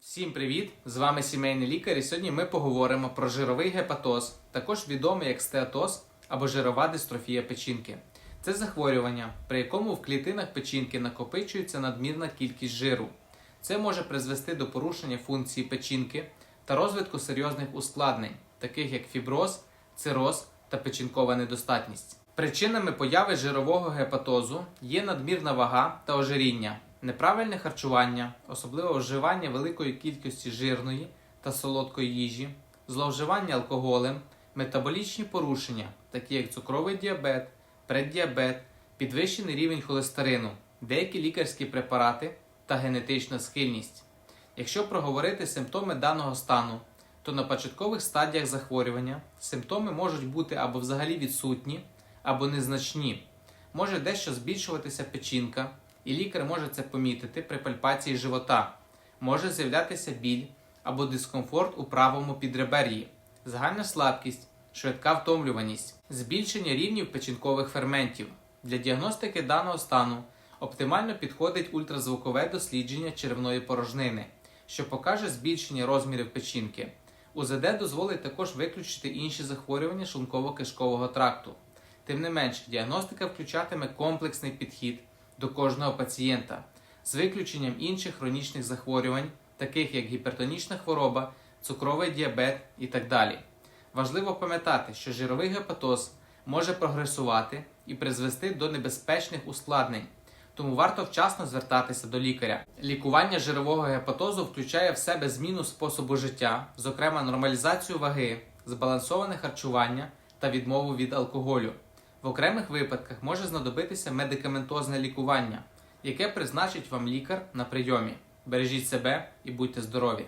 Всім привіт! З вами сімейний лікар, і сьогодні ми поговоримо про жировий гепатоз, також відомий як стеатоз або жирова дистрофія печінки. Це захворювання, при якому в клітинах печінки накопичується надмірна кількість жиру. Це може призвести до порушення функції печінки та розвитку серйозних ускладнень, таких як фіброз, цироз та печінкова недостатність. Причинами появи жирового гепатозу є надмірна вага та ожиріння, неправильне харчування, особливо вживання великої кількості жирної та солодкої їжі, зловживання алкоголем, метаболічні порушення, такі як цукровий діабет, преддіабет, підвищений рівень холестерину, деякі лікарські препарати та генетична схильність. Якщо проговорити симптоми даного стану, то на початкових стадіях захворювання симптоми можуть бути або взагалі відсутні, або незначні. Може дещо збільшуватися печінка, і лікар може це помітити при пальпації живота. Може з'являтися біль або дискомфорт у правому підребер'ї, загальна слабкість, швидка втомлюваність, збільшення рівнів печінкових ферментів. Для діагностики даного стану оптимально підходить ультразвукове дослідження черевної порожнини, що покаже збільшення розмірів печінки. УЗД дозволить також виключити інші захворювання шлунково-кишкового тракту. Тим не менше, діагностика включатиме комплексний підхід до кожного пацієнта з виключенням інших хронічних захворювань, таких як гіпертонічна хвороба, цукровий діабет і так далі. Важливо пам'ятати, що жировий гепатоз може прогресувати і призвести до небезпечних ускладнень, тому варто вчасно звертатися до лікаря. Лікування жирового гепатозу включає в себе зміну способу життя, зокрема нормалізацію ваги, збалансоване харчування та відмову від алкоголю. В окремих випадках може знадобитися медикаментозне лікування, яке призначить вам лікар на прийомі. Бережіть себе і будьте здорові!